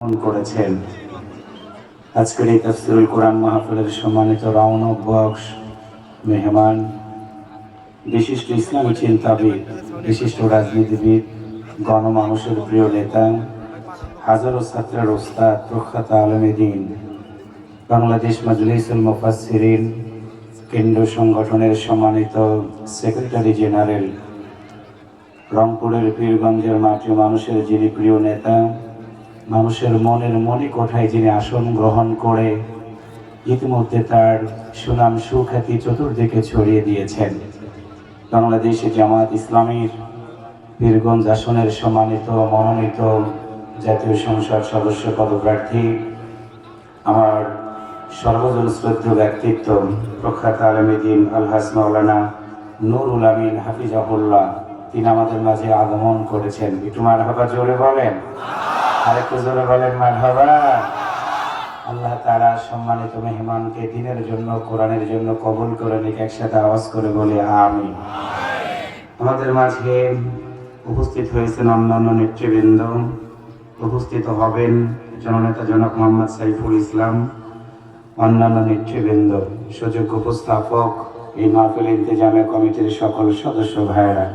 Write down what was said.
করেছেন। আজকের এই তফসিরুল কোরআন মাহফিলের সম্মানিত রৌনক বক্স, মেহমান, বিশিষ্ট ইসলামী চিন্তাবিদ, বিশিষ্ট রাজনীতিবিদ, গণমানুষের প্রিয় নেতা, হাজারো ছাত্রের ওস্তাদ, প্রখ্যাত আলমী দিন, বাংলাদেশ মজলিসুল মুফাসসিরিন কেন্দ্র সংগঠনের সম্মানিত সেক্রেটারি জেনারেল, রংপুরের পীরগঞ্জের মাটি মানুষের যিনি প্রিয় নেতা মানুষের মনের মনে কোঠায় যিনি আসন গ্রহণ করে ইতিমধ্যে তার সুনাম সুখ্যাতি চতুর্দিকে ছড়িয়ে দিয়েছেন। বাংলাদেশ জামাত ইসলামীর পীরগঞ্জ আসনের সম্মানিত, মনোনীত জাতীয় সংসদ সদস্য পদপ্রার্থী, আমার সর্বজন শ্রদ্ধেয় ব্যক্তিত্ব প্রখ্যাত আলমীদিন আলহাস মাওলানা নুরুল আমিন হাফিজ হাফিজাহুল্লাহ, তিনি আমাদের মাঝে আগমন করেছেন। একটু মার হাবা জোরে বলেন। আরেকটু জোরে বলেন মার হাবা আল্লাহ তারা সম্মানিত মেহমানকে দিনের জন্য, কোরআনের জন্য কবুল করে নিক, একসাথে আওয়াজ করে বলে আমি আমাদের মাঝে উপস্থিত হয়েছেন অন্যান্য নেতৃবৃন্দ। উপস্থিত হবেন জননেতা জনক মোহাম্মদ সাইফুল ইসলাম, অন্যান্য নেতৃবৃন্দ, সুযোগ্য উপস্থাপক, এই মাহফিল ইন্তজামে কমিটির সকল সদস্য ভাইয়েরা।